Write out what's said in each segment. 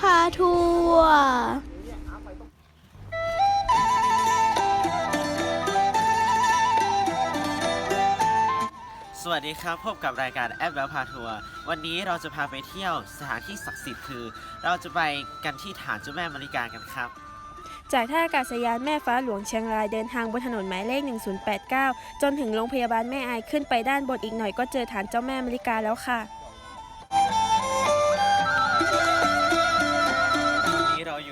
พาทัวร์สวัสดีครับ พบกับรายการแอปแล้วพาทัวร์วันนี้เราจะพาไปเที่ยวสถานที่ศักดิ์สิทธิ์คือ เราจะไปกันที่ฐานเจ้าแม่มาริกากันครับ จากท่าอากาศยานแม่ฟ้าหลวงเชียงรายเดินทางบนถนนหมายเลข 1089 จนถึงโรงพยาบาลแม่อายขึ้นไปด้านบนอีกหน่อยก็เจอฐานเจ้าแม่มริกาแล้วค่ะ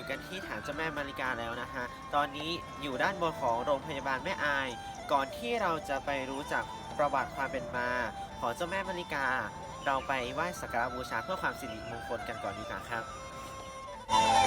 อยู่กันที่ฐานเจ้าแม่มาริกาแล้วนะฮะ ตอนนี้อยู่ด้านบนของโรงพยาบาลแม่อาย ก่อนที่เราจะไปรู้จักประวัติความเป็นมา ของเจ้าแม่มาริกา เราไปไหว้สักการะบูชาเพื่อความสิริมงคลกันก่อนดีกว่าครับ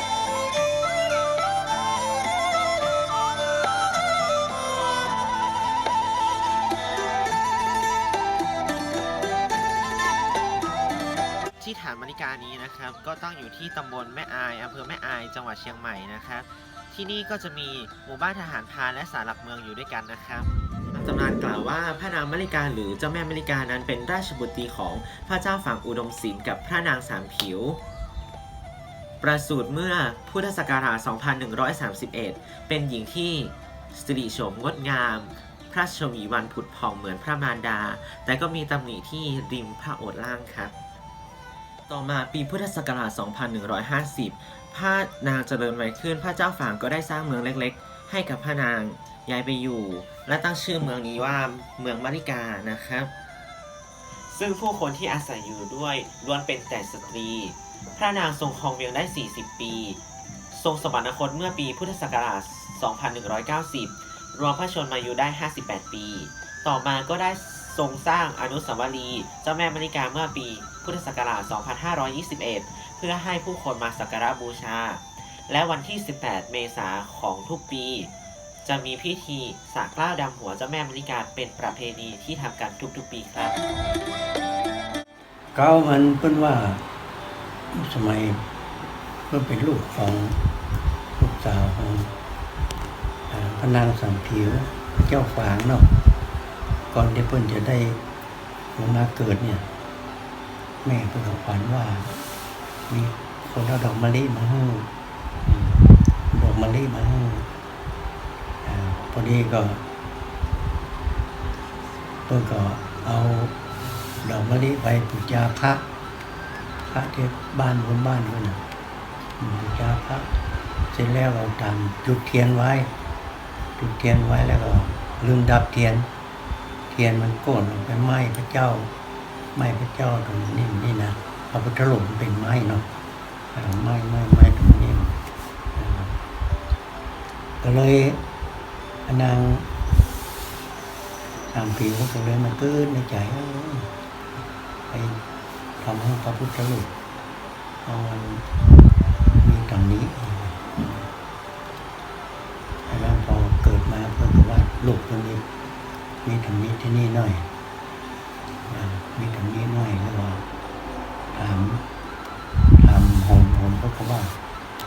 านมาริกานี้นะครับ ก็ต้องอยู่ที่ตำบลแม่อายอำเภอแม่อายจังหวัดเชียงใหม่นะครับ ที่นี่ก็จะมีหมู่บ้านทหารพานและศาลหลักเมืองอยู่ด้วยกันนะครับตำนานกล่าวว่าพระนางมาริกาหรือเจ้าแม่มาริกานั้นเป็นราชบุตรีของพระเจ้าฝั่งอุดมศิลป์กับพระนางสามผิว ประสูติเมื่อพุทธศักราช 2131 เป็นหญิงที่สิริโฉมงดงาม พระชวีวันผุดผ่องเหมือนพระมารดา แต่ก็มีตำหนิที่ริมพระโอษฐ์ล่างครับ ต่อมาปีพุทธศักราช 2150 พระนางเจริญวัยขึ้น พระเจ้าฝางก็ได้สร้างเมืองเล็กๆ ให้กับพระนางย้ายไปอยู่ และตั้งชื่อเมืองนี้ว่าเมืองมาริกานะครับ ซึ่งผู้คนที่อาศัยอยู่ด้วยล้วนเป็นแต่สตรี พระนางทรงครองเมืองได้ 40 ปี ทรงสวรรคตเมื่อปีพุทธศักราช 2190 รวมพระชนมายุได้ 58 ปี ต่อมาก็ได้ ทรงสร้างอนุสาวรีย์เจ้าแม่มาริกาเมื่อปีพุทธศักราช 2521 เพื่อให้ผู้คนมาสักการะบูชา และวันที่ 18 เมษายนของทุกปี จะมีพิธีสากล้าวดำหัวเจ้าแม่มาริกาเป็นประเพณีที่ทำกันทุกๆปีครับ เก้ามันเพิ่นว่าสมัยเพิ่นเป็นลูกของลูกสาวของพระนางสามผิวพระเจ้าฝางเนาะ ก่อนที่เพิ่นจะได้ลงมาเกิดเนี่ย แม่เพิ่นก็ฝันว่า มีคนเอาดอกมะลิมาให้ดอกมะลิมาให้พอดีก็เพิ่นก็เอาดอกมะลิไปปูชาพระพระที่บ้านบนบ้านเพิ่นน่ะอืมบูชาพระเสร็จแล้วเราทำจุดเทียนไว้ จุดเทียนไว้แล้วก็ลืมดับเทียน เทียนมันโกนลงไปไหม้พระเจ้าไหม้พระเจ้าตรงนี้นี่นะพระพุทธรูปมันเป็นไม้เนาะไหม้ไหม้ไหม้ตรงนี้ก็เลยนางสามปีก็เลยมันเกิดในใจไปทำให้พระพุทธรูปเอามันมีตรงนี้แล้วพอเกิดมาเพื่อว่าลูกตรงนี้ มีตรงนี้ที่นี่หน่อยมีตรงนี้หน่อยแล้วก็ถามถามโหมโหมก็เขาว่า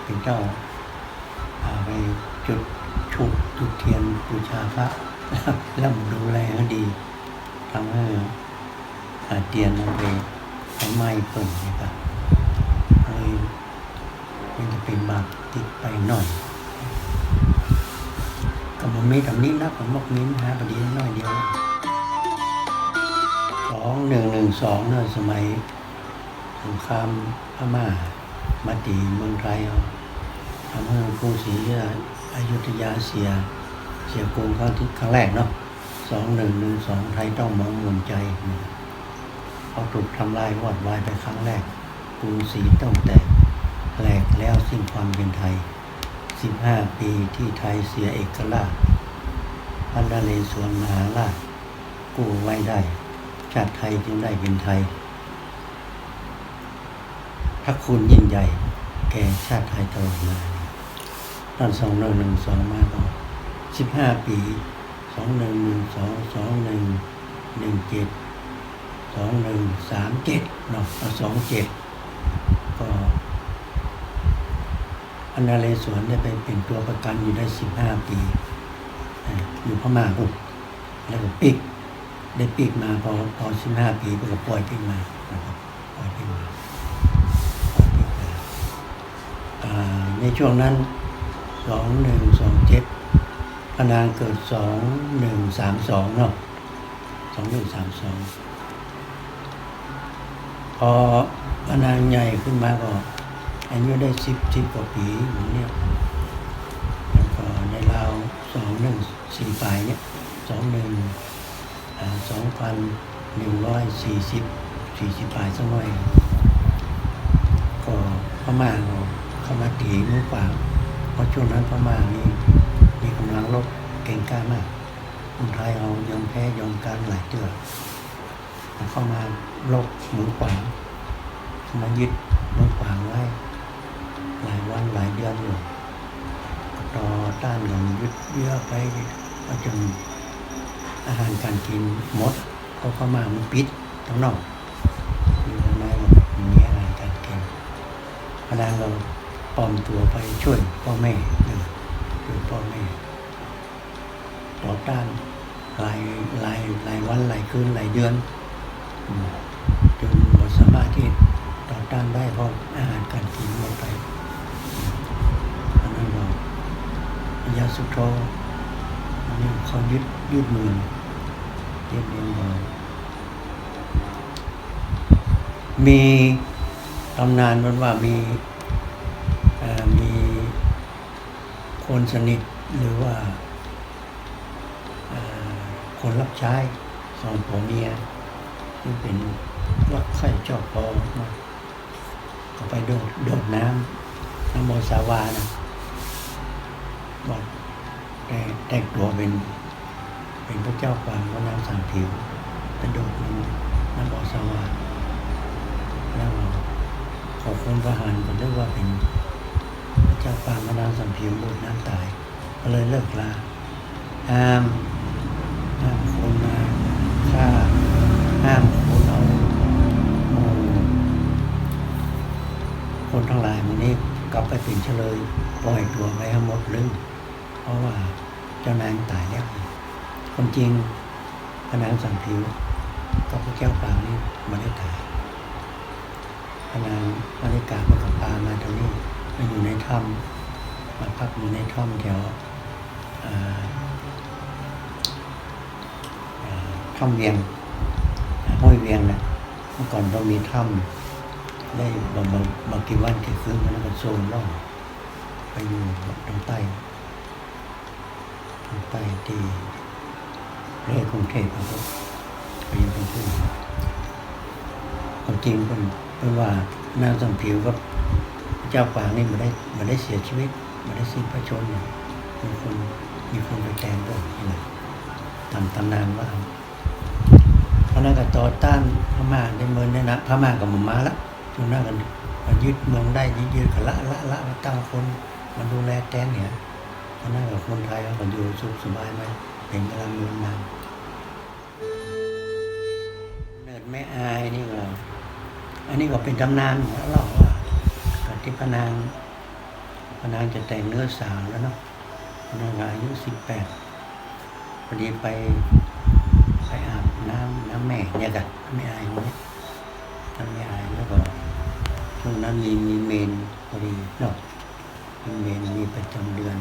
เป็นเจ้าพาไปจุดชุบจุดเทียนบูชาพระแล้วมันดูแลเขาดีทำให้อ่าเตียนมันไปทำไม้เปิ่นนะครับเลยมันจะเป็นบาปติดไปหน่อย ก็มันมีตำนี้นะผมบอกมิ้นหาประเดี๋ยวน้อยเดียวสองหนึ่งหนึ่งสองเนี่ยสมัยสงครามพม่ามาตีเมืองไทยทำให้กรุงศรีอยุธยาเสีย เสียกรุงครั้งที่ครั้งแรกเนาะสองหนึ่งหนึ่งสองไทยต้องมองมนใจนะครับพอถูกทำลายวอดวายไปครั้งแรกกรุงศรีต้องแตกแหลกแล้วสิ้นความเป็นไทย 15ปีที่ไทยเสียเอกราชพันดาเลสวนมหาราชกู้ไว้ได้ ชาติไทยจึงได้เป็นไทยพระคุณยิ่งใหญ่ แก่ชาติไทยตลอดมาตอนสองหนึ่งหนึ่งสองมาก็สิบห้าปีสองหนึ่งหนึ่งสองสองหนึ่งหนึ่งเจ็ดสองหนึ่งสามเจ็ดเนาะสองเจ็ดก็ อันนาเลสวนได้ไปเป็นตัวประกันอยู่ได้สิบห้าปีอยู่พม่าปุ๊บแล้วก็ปิกได้ปิกมาพอพอสิบห้าปีก็ปล่อยปิกมานะครับปล่อยปิกมาปล่อยปิกมาในช่วงนั้นสองหนึ่งสองเจ็ดพนางเกิดสองหนึ่งสามสองเนาะสองหนึ่งสามสองพอพนางใหญ่ขึ้นมาก็ อายุได้สิบสิบกว่าปีอย่างเนี้ยแล้วก็ในราวสองหนึ่งสี่ปลายเนี่ยสองหนึ่งสองพันหนึ่งร้อยสี่สิบสี่สิบปลายสักหน่อยก็พม่าเข้ามาตีมือเปล่าเพราะช่วงนั้นพม่ามีมีกำลังรบเก่งกล้ามากคนไทยเรายอมแพ้ยอมการหลายเตือเข้ามาลบมือเปล่าเข้ามายึดมือเปล่าไว้ หลายวันหลายเดือนอยู่ก็ต่อต้านอย่างยึดเยื้อไปก็จนอาหารการกินหมดเขาเข้ามามันปิดทั้งนอกอยู่ข้างในมันมีอาหารการกินพนักเราปลอมตัวไปช่วยพ่อแม่หนึ่งช่วยพ่อแม่ต่อต้านหลายหลายหลายวันหลายคืนหลายเดือนจนหมดสามารถที่ต่อต้านได้เพราะอาหารการกินหมดไปอันนั้นเรา ยาสุโธอันนี้เขายึดยึดมือยึดมือเรามีตำนานมันว่ามีมีคนสนิทหรือว่าคนรับใช้สองผัวเมียที่เป็นรักใคร่ชอบพอเนาก็ไปโดดโดดน้ำน้ำโมสาวานะ กแต่แต่งตัวเป็น เป็นพระเจ้าปางพระนางสังผิวไปโดดน้ำน้ำโมสาวาแล้วขอคนประหารก็เรียกว่าเป็นพระเจ้าปางมานางสัมผิวบุตรน้ำตาย ก็เลยเลิกลาห้ามห้ามคนมาฆ่าห้ามคนเอาหมู่คนทั้งหลายมันนี้กลับไปเป็นเฉลยปล่อยตัวไปทั้งหมดเลย เพราะว่าเจ้านายตายแล้วคนจริงพระนางสัมผิวกับพระเจ้าปางนี่มาได้ตายพนางมาริกามันกับปามาตรงนี้มาอยู่ในถ้ำมาพักอยู่ในถ้ำแถวถ้ำเวียงห้วยเวียงนะเมื่อก่อนเรามีถ้ำได้บางบางบางกี่วันกี่คืนมันก็โซนล่องไปอยู่ตรงใต้ ตรงใต้ที่เรียกกรุงเทพครับไปอยู่ตรงที่ความจริงเป็นเป็นว่านางสัมผิวกับเจ้าปางนี่มันได้มันได้เสียชีวิตมันได้สิ้นพระชนม์เนี่ยมีคนมีคนไปแจ้งด้วยนะตามตำนานว่าเพราะนั้นก็ต่อต้านพม่าในเมืองเนี่ยนะพม่ากับหมุมาละจนนั้นกันมายึดเมืองได้ยึดยึดกันละละละมาตั้งคนมาดูแลแตนเนี่ย เพราะนั้นกับคนไทยเขาอยู่สุขสบายไหมเป็นกำลังเมือนานเนิดไม่อายนี่ก็อันนี้ก็เป็นตำนานของเราว่าก่อนที่พนางพนางจะแต่งเนื้อสาวแล้วเนาะพนางอายุสิบแปดพอดีไปไปอาบน้ำน้ำแม่เนี่ยกันไม่อายคนนี้น้ำไม่อายแล้วก็ช่วงนั้นมีมีเมนพอดีเนาะมีเมนมีประจำเดือน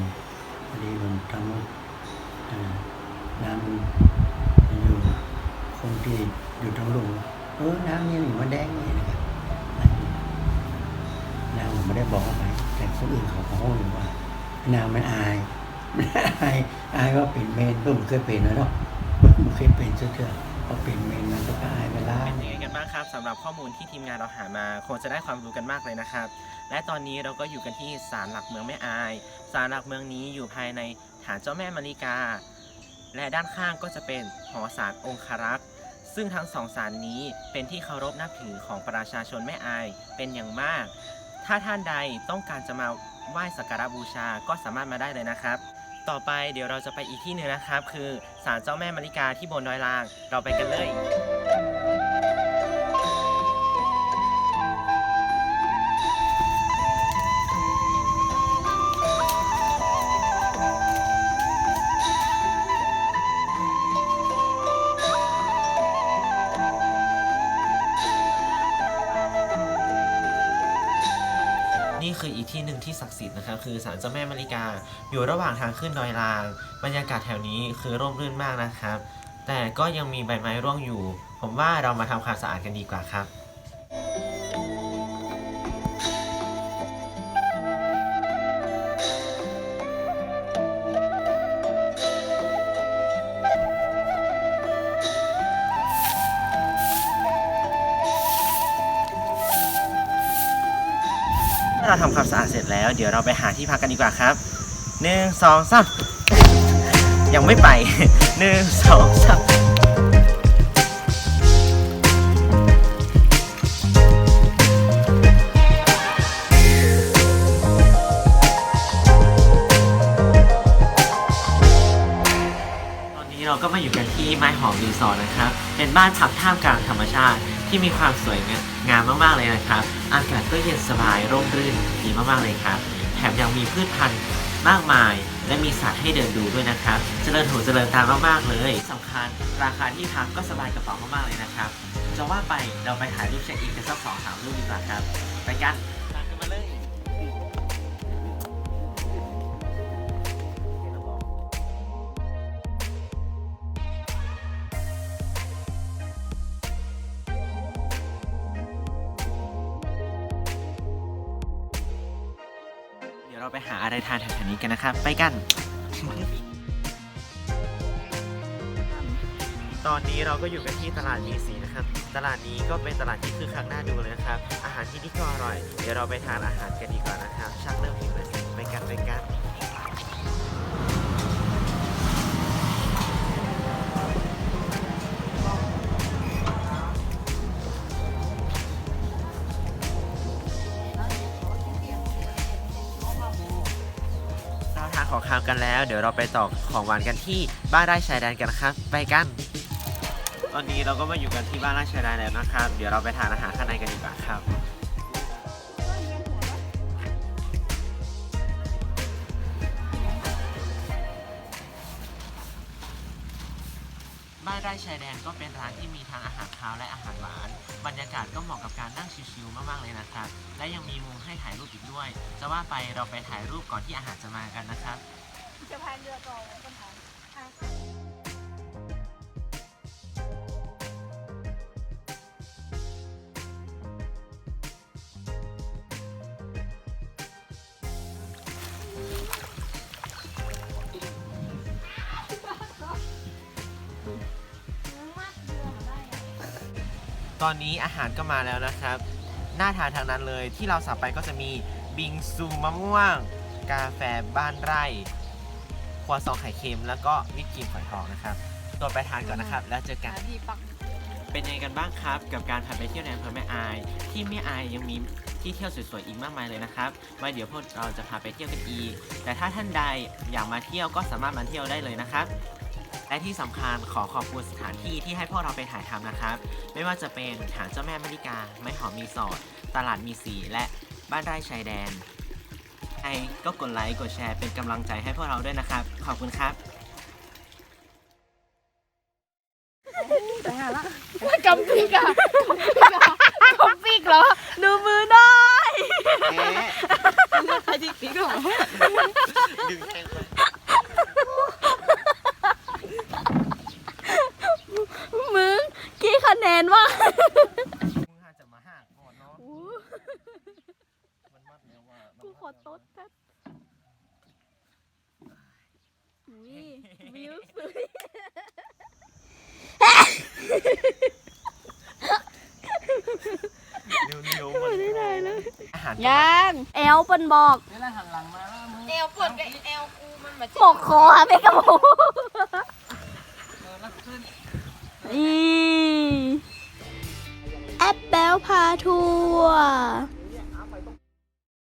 ดีมันทำอ่าน้ำอยู่คนที่อยู่ทั้งลุงเออ น้ำนี่มันแดงนี่นะครับน้ำผมไม่ได้บอกอะไรแต่คนอื่นเขาเขาอยู่ว่า น้ำมันอายอายอายว่าเป็นเมนเพิ่มเคยเป็นแล้วเนาะมันเคยเป็นเชื่อ ๆพอเป็นเมนมันก็อายไปแล้วเป็นยังไงกันบ้างครับสำหรับข้อมูลที่ทีมงานเราหามาคงจะได้ความรู้กันมากเลยนะครับ และตอนนี้เราก็อยู่กันที่ศาลหลักเมืองแม่อายศาลหลักเมืองนี้อยู่ภายในฐานเจ้าแม่มาริกา และด้านข้างก็จะเป็นหอศาลองคารักษ์ซึ่งทั้งสองศาลนี้เป็นที่เคารพนับถือของประชาชนแม่อายเป็นอย่างมาก ถ้าท่านใดต้องการจะมาไหว้สักการะบูชาก็สามารถมาได้เลยนะครับ ต่อไปเดี๋ยวเราจะไปอีกที่หนึ่งนะครับ คือศาลเจ้าแม่มาริกาที่บนดอยลาง เราไปกันเลย นี่คืออีกที่หนึ่งที่ศักดิ์สิทธิ์นะครับคือศาลเจ้าแม่มาริกา อยู่ระหว่างทางขึ้นดอยลาง บรรยากาศแถวนี้คือร่มรื่นมากนะครับ แต่ก็ยังมีใบไม้ร่วงอยู่ ผมว่าเรามาทำความสะอาดกันดีกว่าครับ เราทำความสะอาดเสร็จแล้ว เดี๋ยวเราไปหาที่พักกันดีกว่าครับหนึ่งสองสามยังไม่ไปหนึ่งสองสามตอนนี้เราก็มาอยู่กันที่ไม้หอมรีสอร์ทนะครับ เป็นบ้านพักท่ามกลางธรรมชาติ ที่มีความสวยงามมากๆเลยนะครับ อากาศก็เย็นสบายร่มรื่นดีมากๆเลยครับ แถมยังมีพืชพันธุ์มากมาย และมีสัตว์ให้เดินดูด้วยนะครับ เจริญหูเจริญตามากๆเลยสำคัญ ราคาที่พักก็สบายกระเป๋ามากๆเลยนะครับ จะว่าไปเราไปถ่ายรูปเช็คอินกันสักสองสามรูปดีกว่าครับ ไปกันตามกันมาเลย เราไปหาอะไรทานแถวๆนี้กันนะครับ ไปกัน ตอนนี้เราก็อยู่กันที่ตลาดมีสีนะครับ ตลาดนี้ก็เป็นตลาดที่คือคักหน้าดูเลยนะครับ อาหารที่นี่ก็อร่อย เดี๋ยวเราไปทานอาหารกันดีกว่านะครับชักเริ่ม กันแล้ว เดี๋ยวเราไปต่อของหวานกันที่บ้านไร่ชายแดนกันนะครับ ไปกัน ตอนนี้เราก็มาอยู่กันที่บ้านไร่ชายแดนแล้วนะครับ เดี๋ยวเราไปทานอาหารข้างในกันดีกว่าครับบ้านไร่ชายแดนก็เป็นร้านที่มีทั้งอาหารคาวและอาหารหวาน บรรยากาศก็เหมาะกับการนั่งชิลๆมากๆเลยนะครับ และยังมีมุมให้ถ่ายรูปอีกด้วย จะว่าไปเราไปถ่ายรูปก่อนที่อาหารจะมากันนะครับ จะพายเรือก่อนถามตอนนี้อาหารก็มาแล้วนะครับน่าทานทางนั้นเลยที่เราสั่งไปก็จะมีบิงซูมะม่วง กาแฟบ้านไร่ ครัวซองไข่เค็มแล้วก็วิปครีมฝอยทองนะครับตัวไปทานก่อนนะครับ แล้วเจอกัน พี่ปัก เป็นยังไงกันบ้างครับ กับการพาไปเที่ยวในอำเภอแม่อาย ที่แม่อายยังมีที่เที่ยวสวยๆอีกมากมายเลยนะครับไว้เดี๋ยวพวกเราจะพาไปเที่ยวกันอีก แต่ถ้าท่านใดอยากมาเที่ยวก็สามารถมาเที่ยวได้เลยนะครับและที่สำคัญขอขอบคุณสถานที่ที่ให้พวกเราไปถ่ายทำนะครับ ไม่ว่าจะเป็นฐานเจ้าแม่มริกาไม้หอมมีสอดตลาดมีสีและบ้านไร่ชายแดนใค รก็กดไลค์กดแชร์เป็นกำลังใจให้พวกเราด้วยนะครับ ขอบคุณครับกำปีกอะกำปีกเหรอ ดูมือหน่อยใครที่ปีกหรอดึงแรงไปมึงกี่คะแนนวะ มึงหาจะมาหักก่อนเนาะมันมัดแล้วว่ามัน กู มัด ข อต๊ดแป๊บอุ้ยวิวสวยเร็วๆมันไม่ได้เลยอาหารยังแอลเปินบอกเวลาหันหลังมาแล้วมึงแอลปวดกับแอลกูมันมาปกคอไปกับหมูเออแล้วขึ้นอีแอปเปิลพาทัวร์